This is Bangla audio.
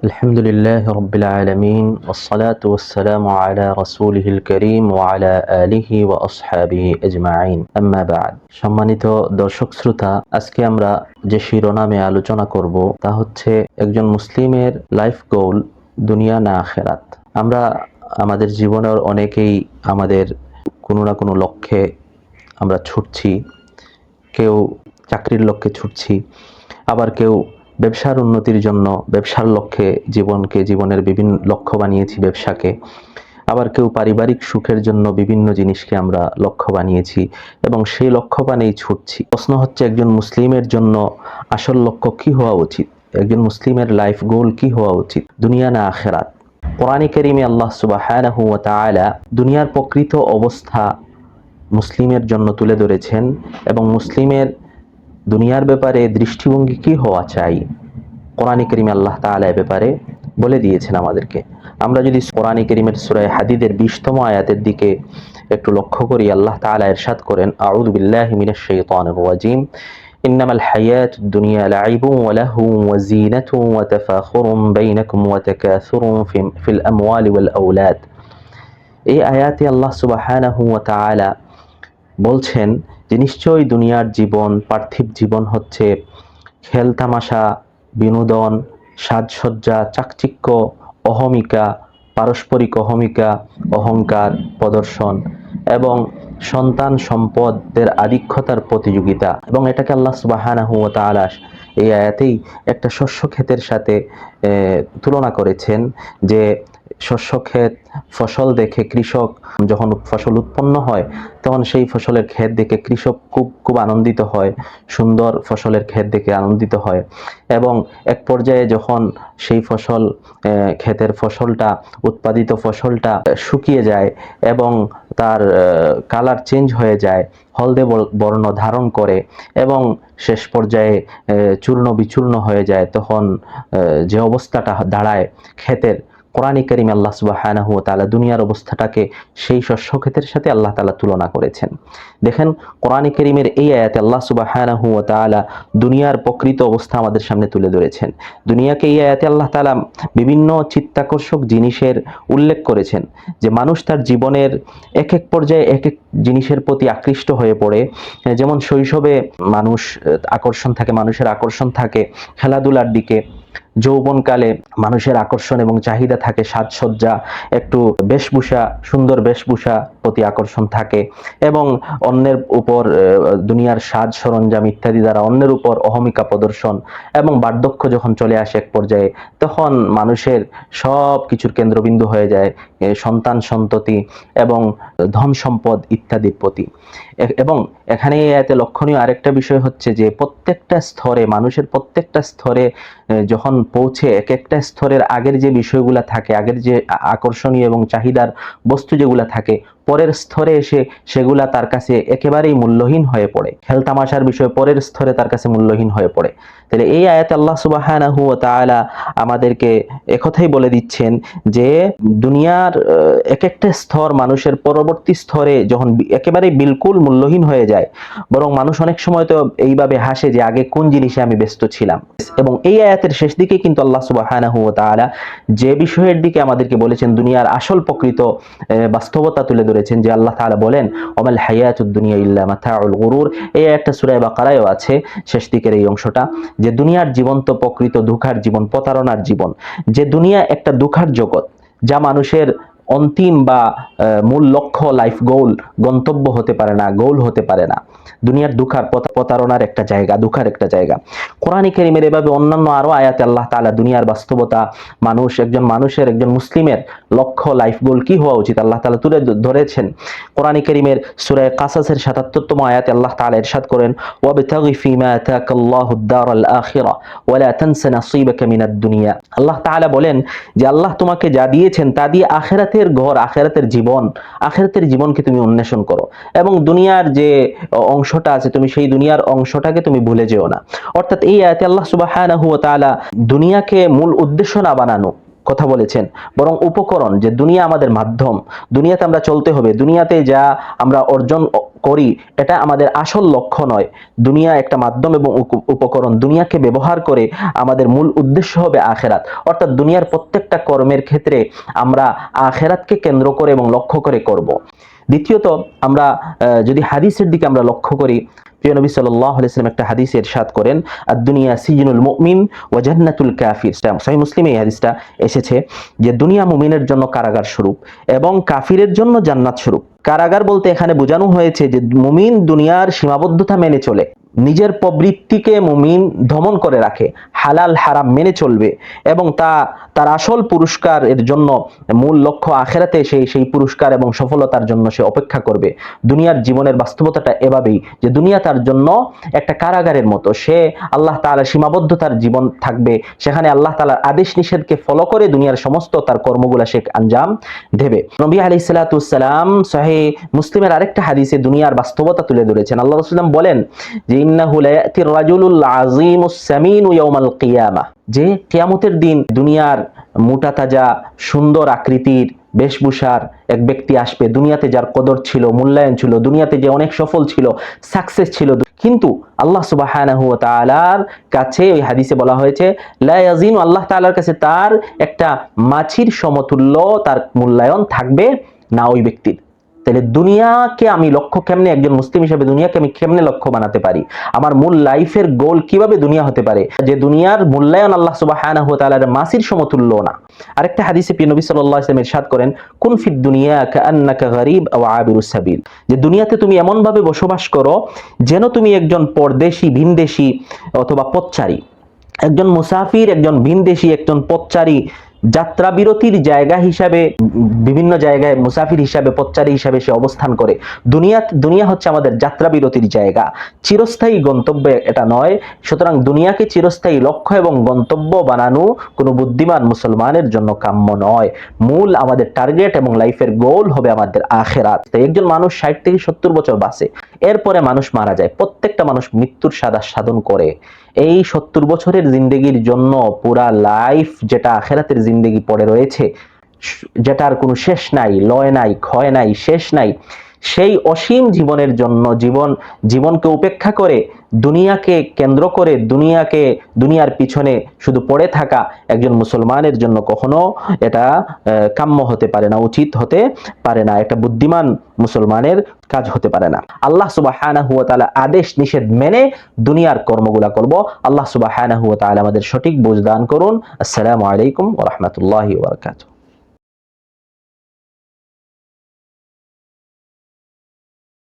الحمد لله رب العالمين والصلاة والسلام على رسوله الكريم وعلى آله وأصحابه أجمعين أما بعد সম্মানিত দর্শক শ্রোতা আজকে আমরা যে শিরোনামে আলোচনা করব তা হচ্ছে একজন মুসলিমের লাইফ গোল দুনিয়া না আখেরাত আমরা আমাদের জীবনের অনেকেই আমাদের কোনো না কোনো লক্ষ্যে আমরা ছুটছি কেউ চাকরির লক্ষ্যে ছুটছি আবার কেউ ব্যবসার উন্নতির জন্য ব্যবসার লক্ষ্যে জীবনকে, জীবনের বিভিন্ন লক্ষ্য বানিয়েছি ব্যবসাকে। আবার কেউ পারিবারিক সুখের জন্য বিভিন্ন জিনিসকে আমরা লক্ষ্য বানিয়েছি এবং সেই লক্ষ্য বানেই ছুটছি। প্রশ্ন হচ্ছে, একজন মুসলিমের জন্য আসল লক্ষ্য কি হওয়া উচিত? একজন মুসলিমের লাইফ গোল কি হওয়া উচিত? দুনিয়া না আখেরাত? কোরআনে কেরিমে আল্লাহ তাআলা দুনিয়ার প্রকৃত অবস্থা মুসলিমের জন্য তুলে ধরেছেন এবং মুসলিমের দুনিয়ার ব্যাপারে দৃষ্টিভঙ্গি কি হওয়া চাই কোরআন করিম আল্লাহ তাআলা এ ব্যাপারে বলে দিয়েছেন আমাদেরকে আমরা যদি কোরআন করিমের সুরায় হাদিদের বিশতম আয়াতের দিকে একটু লক্ষ্য করি আল্লাহ তাআলা ইরশাদ করেন আউযু বিল্লাহি মিনাশ শাইতানির রাজিম إنما الحياة الدنيا لعب ولهو وزينة وتفاخر بينكم وتكاثر في, في الأموال والأولاد এই আয়াতে আল্লাহ সুবহানাহু ওয়া তাআলা বলছেন যে নিশ্চয়ই দুনিয়ার জীবন, পার্থিব জীবন হচ্ছে খেলতামাশা বিনোদন, সাজসজ্জা, চাকচিক্য, অহমিকা, পারস্পরিক অহমিকা, অহংকার প্রদর্শন এবং সন্তান সম্পদের আধিক্যতার প্রতিযোগিতা। এবং এটাকে আল্লাহ সুবাহানাহু তাআলা এই আয়াতেই একটা শস্য ক্ষেতের সাথে তুলনা করেছেন যে শস্য ক্ষেত ফসল দেখে কৃষক যখন ফসল উৎপন্ন হয়, তখন সেই ফসলের ক্ষেত দেখে কৃষক খুব খুব আনন্দিত হয়, সুন্দর ফসলের ক্ষেত দেখে আনন্দিত হয়। এবং এক পর্যায়ে যখন সেই ফসল ক্ষেতের ফসলটা, উৎপাদিত ফসলটা শুকিয়ে যায় এবং তার কালার চেঞ্জ হয়ে যায়, হলদে বর্ণ ধারণ করে এবং শেষ পর্যায়ে চূর্ণ বিচূর্ণ হয়ে যায়, তখন যে অবস্থাটা দাঁড়ায় ক্ষেতের কোরআন করিম আল্লাহ সুবাহানাহু তাআলা দুনিয়ার অবস্থাটাকে সেই শস্য ক্ষেতের সাথে আল্লাহ তালা তুলনা করেছেন। দেখেন, কোরআন করিমের এই আয়াতে আল্লাহ সুবাহানাহু তাআলা দুনিয়ার প্রকৃত অবস্থা আমাদের সামনে তুলে ধরেছেন। দুনিয়াকে এই আয়াতে আল্লাহ তালা বিভিন্ন চিত্তাকর্ষক জিনিসের উল্লেখ করেছেন, যে মানুষ তার জীবনের এক এক পর্যায়ে এক এক জিনিসের প্রতি আকৃষ্ট হয়ে পড়ে। যেমন শৈশবে মানুষ আকর্ষণ থাকে, মানুষের আকর্ষণ থাকে, খেলাধুলার দিকে। যৌবনকালে মানুষের আকর্ষণ এবং চাহিদা থাকে, সাজসজ্জা, একটু বেশভূষা, সুন্দর বেশভূষা প্রতি আকর্ষণ থাকে এবং অন্যের উপর দুনিয়ার সাজ সরঞ্জাম ইত্যাদি দ্বারা অন্যের উপর অহমিকা প্রদর্শন এবং বার্ধক্য যখন চলে আসে এক পর্যায়ে, তখন মানুষের সব কিছুর কেন্দ্রবিন্দু হয়ে যায় সন্তান সন্ততি এবং ধন সম্পদ ইত্যাদির প্রতি। এবং এখানে এতে লক্ষণীয় আরেকটা বিষয় হচ্ছে যে প্রত্যেকটা স্তরে, মানুষের প্রত্যেকটা স্তরে যখন পৌঁছে এক একটা স্তরের আগের যে বিষয়গুলো থাকে, আগের যে আকর্ষণীয় এবং চাহিদার বস্তু যেগুলো থাকে পরের স্তরে এসে সেগুলা তার কাছে একেবারেই মূল্যহীন হয়ে পড়ে। খেলতামাশার বিষয় পরের স্তরে তার কাছে মূল্যহীন হয়ে পড়ে। তাহলে এই আয়াত আল্লাহ ওয়া আমাদেরকে একথাই বলে দিচ্ছেন যে, দুনিয়ার এক একটা স্তর মানুষের পরবর্তী স্তরে যখন একেবারেই বিলকুল মূল্যহীন হয়ে যায়, বরং মানুষ অনেক সময় তো এইভাবে হাসে যে, আগে কোন জিনিসে আমি ব্যস্ত ছিলাম? এবং এই আয়াতের শেষ দিকে কিন্তু আল্লাহ তাআলা যে বিষয়ের দিকে আমাদেরকে বলেছেন, দুনিয়ার আসল প্রকৃত বাস্তবতা তুলে ধরেছেন যে আল্লাহ তাআলা বলেন অমাল হায়াতুদ দুনিয়া ইল্লা মাতাউল গুরুর। এই একটা সূরা বাকারায়ও আছে, শেষ দিকের এই অংশটা। যে দুনিয়ার জীবন তো প্রকৃত দুঃখার জীবন, প্রতারণার জীবন। যে দুনিয়া একটা দুঃখার জগৎ, যা মানুষের অন্তিম বা মূল লক্ষ্য লাইফ গোল গন্তব্য হতে পারে না গোল হতে পারে না। দুনিয়ার দুঃখার প্রতারণার একটা জায়গা, দুঃখার একটা জায়গা। কোরআনী কেরিমের এভাবে অন্যান্য আরও আয়াতে আল্লাহ তাআলা দুনিয়ার বাস্তবতা, মানুষ, একজন মানুষের, একজন মুসলিমের লক্ষ্য লাইফ গোল কি হওয়া উচিত আল্লাহ তাআলা তুলে ধরেছেন। কোরআনী কেরিমের সুরায় কাসাসের 77তম আয়াতে আল্লাহ তাআলা ইরশাদ করেন আল্লাহ তাআলা বলেন যে, আল্লাহ তোমাকে যা দিয়েছেন তা দিয়ে আখেরাতের ঘর, আখেরাতের জীবন, আখেরাতের জীবনকে তুমি অন্বেষণ করো এবং দুনিয়ার যে অংশটা আছে তুমি সেই দুনিয়ার অংশটাকে তুমি ভুলে যেও না। অর্থাৎ এই আয়াতে আল্লাহ সুবাহ দুনিয়াকে মূল উদ্দেশ্য না বানানো কথা বলেছেন, বরং উপকরণ যে দুনিয়া আমাদের মাধ্যম, দুনিয়াতে আমরা চলতে হবে, দুনিয়াতে যা আমরা অর্জন করি, এটা আমাদের আসল লক্ষ্য নয়। দুনিয়া একটা মাধ্যম এবং উপ- উপকরণ, দুনিয়াকে ব্যবহার করে আমাদের মূল উদ্দেশ্য হবে আখেরাত। অর্থাৎ দুনিয়ার প্রত্যেকটা কর্মের ক্ষেত্রে আমরা আখেরাতকে কেন্দ্র করে এবং লক্ষ্য করে করব। দ্বিতীয়ত, আমরা যদি হাদিসের দিকে আমরা লক্ষ্য করি প্রিয় নবী সাল্লাম একটা হাদিস এরশাদ করেন আর দুনিয়া সিজনুল মুমিন জান্নাতুল কাফির। সহিহ মুসলিমে এই হাদিসটা এসেছে যে, দুনিয়া মুমিনের জন্য কারাগার স্বরূপ এবং কাফিরের জন্য জান্নাত স্বরূপ। কারাগার বলতে এখানে বোঝানো হয়েছে যে, মুমিন দুনিয়ার সীমাবদ্ধতা মেনে চলে। নিজের প্রবৃত্তিকে মুমিন দমন করে রাখে, হালাল, হারাম মেনে চলবে এবং তা, তার আসল পুরস্কার এর জন্য মূল লক্ষ্য আখেরাতে সেই সেই পুরস্কার এবং সফলতার জন্য সে অপেক্ষা করবে। দুনিয়ার জীবনের বাস্তবতাটা এভাবেই যে দুনিয়া তার জন্য একটা কারাগারের মতো। সে আল্লাহ তাআলা সীমাবদ্ধতার জীবন থাকবে। সেখানে আল্লাহ তাআলার আদেশ নিষেধকে ফলো করে দুনিয়ার সমস্ত তার কর্মগুলা সে আঞ্জাম দেবে। নবী আলাইহিস সালাতু সালাম সহি মুসলিমের আরেকটা হাদিসে দুনিয়ার বাস্তবতা তুলে ধরেছেন। আল্লাহ বলেন যে যে কিয়ামতের দিন দুনিয়ার মোটা তাজা সুন্দর আকৃতির বেশভূষার এক ব্যক্তি আসবে, দুনিয়াতে যার কদর ছিল, মূল্যায়ন ছিল, দুনিয়াতে যে অনেক সফল ছিল সাকসেস ছিল। কিন্তু আল্লাহ তাআলার কাছে ওই হাদিসে বলা হয়েছে আল্লাহ তাআলার কাছে তার একটা মাছির সমতুল্য তার মূল্যায়ন থাকবে না ওই ব্যক্তির। তাহলে দুনিয়াকে আমি লক্ষ্য কেমনে, একজন মুসলিম হিসেবে দুনিয়াকে আমি কেমনে লক্ষ্য বানাতে পারি? আমার মূল লাইফের গোল কীভাবে দুনিয়া হতে পারে? যে দুনিয়ার মূল্যায়ন আল্লাহ তাআলার মাসির সমতুল্য না। আরেকটা হাদিসে প্রিয় নবী সাল্লাল্লাহু আলাইহি ওয়াসাল্লাম ইরশাদ করেন, কুন ফিদ দুনিয়া কাআন্নাকা গরিব আও আবিরুস সাবিল। যে দুনিয়াতে তুমি এমন ভাবে বসবাস করো যেন তুমি একজন পরদেশি, ভিনদেশী অথবা পথচারী। একজন মুসাফির, একজন ভিনদেশী, একজন পথচারী যাত্রা বিরতির জায়গা হিসাবে, বিভিন্ন জায়গায় মুসাফির হিসাবে, পথচারী হিসাবে সে অবস্থান করে। দুনিয়া দুনিয়া হচ্ছে আমাদের যাত্রা বিরতির জায়গা। চিরস্থায়ী গন্তব্য এটা নয়। সুতরাং দুনিয়াকে চিরস্থায়ী লক্ষ্য এবং গন্তব্য বানানো কোনো বুদ্ধিমান মুসলমানের জন্য কাম্য নয়। মূল আমাদের টার্গেট এবং লাইফের গোল হবে আমাদের আখেরাত। একজন মানুষ ষাট থেকে সত্তর বছর বাঁচে, এরপরে মানুষ মারা যায়, প্রত্যেকটা মানুষ মৃত্যুর সাদা সাধন করে। এই সত্তর বছরের জিন্দগির জন্য পুরা লাইফ যেটা আখেরাতের জিন্দগি পড়ে রয়েছে। যেটার কোনো শেষ নাই লয় নাই ক্ষয় নাই শেষ নাই। সেই অসীম জীবনের জন্য জীবন, জীবনকে উপেক্ষা করে, দুনিয়াকে কেন্দ্র করে, দুনিয়াকে, দুনিয়ার পিছনে শুধু পড়ে থাকা একজন মুসলমানের জন্য কখনো এটা কাম্য হতে পারে না, উচিত হতে পারে না, একটা বুদ্ধিমান মুসলমানের কাজ হতে পারে না। আল্লাহ সুবহানাহু ওয়া তাআলা আদেশ, নিষেধ মেনে দুনিয়ার কর্মগুলা করব। আল্লাহ সুবহানাহু ওয়া তাআলা আমাদের সঠিক বুঝ দান করুন। আসসালামু আলাইকুম রাহমাতুল্লাহি ওয়া বারাকাতুহু।